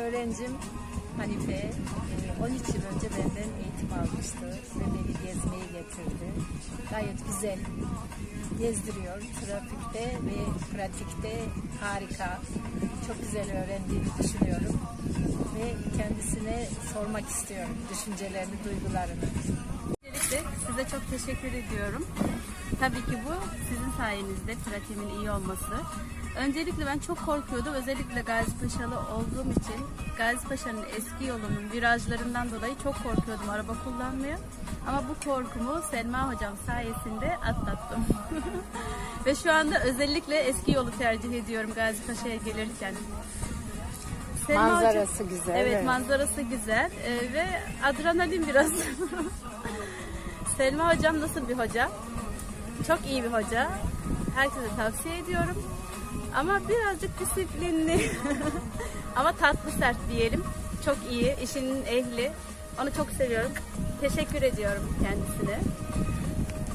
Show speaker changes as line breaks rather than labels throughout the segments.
Öğrencim Hanife e, 13 yıl önce benden eğitim almıştı ve beni gezmeyi getirdi. Gayet güzel gezdiriyor. Trafikte ve pratikte harika. Çok güzel öğrendiğini düşünüyorum. Ve kendisine sormak istiyorum düşüncelerini, duygularını.
Öncelikle size çok teşekkür ediyorum. Tabii ki bu sizin sayenizde pratiğimin iyi olması. Öncelikle ben çok korkuyordum. Özellikle Gazi Paşalı olduğum için Gazi Paşa'nın eski yolunun virajlarından dolayı çok korkuyordum araba kullanmaya. Ama bu korkumu Selma hocam sayesinde atlattım. Ve şu anda özellikle eski yolu tercih ediyorum Gazi Paşa'ya gelirken. Selma hocam-
Manzarası güzel,
Evet,
evet.
manzarası güzel Ee, ve adrenalin biraz. Selma hocam nasıl bir hoca? Çok iyi bir hoca. Herkese tavsiye ediyorum. Ama birazcık disiplinli. Ama tatlı sert diyelim. Çok iyi, işinin ehli. Onu çok seviyorum. Teşekkür ediyorum kendisine.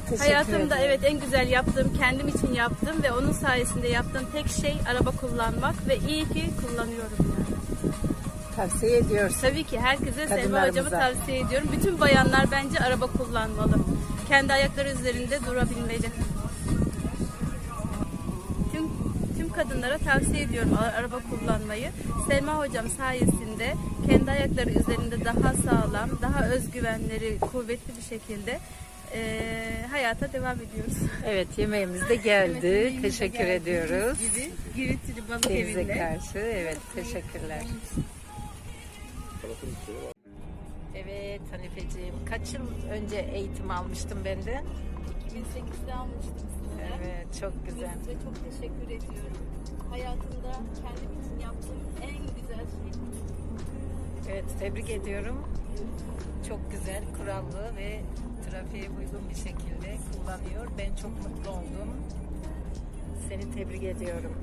Teşekkür
Hayatımda
ederim.
evet en güzel yaptığım, kendim için yaptım ve onun sayesinde yaptığım tek şey araba kullanmak ve iyi ki kullanıyorum yani.
Tavsiye ediyorsun.
Tabii ki herkese Selma hocamı tavsiye ediyorum. Bütün bayanlar bence araba kullanmalı. Kendi ayakları üzerinde durabilmeli. Tüm tüm kadınlara tavsiye ediyorum araba kullanmayı. Selma hocam sayesinde kendi ayakları üzerinde daha sağlam, daha özgüvenleri kuvvetli bir şekilde eee, hayata devam ediyoruz.
Evet yemeğimiz de geldi.
Yemeğimiz de
Teşekkür
geldi.
ediyoruz.
Gibi Giritli balık
Denize
evinde.
karşı. Evet teşekkürler. Evet Hanifeciğim kaç yıl önce eğitim almıştım benden?
2008'de almıştım size.
Evet çok güzel.
Size çok teşekkür ediyorum. Hayatımda kendim için yaptığım en güzel şey.
Evet tebrik ediyorum. Çok güzel, kurallı ve trafiğe uygun bir şekilde kullanıyor. Ben çok mutlu oldum. Seni tebrik ediyorum.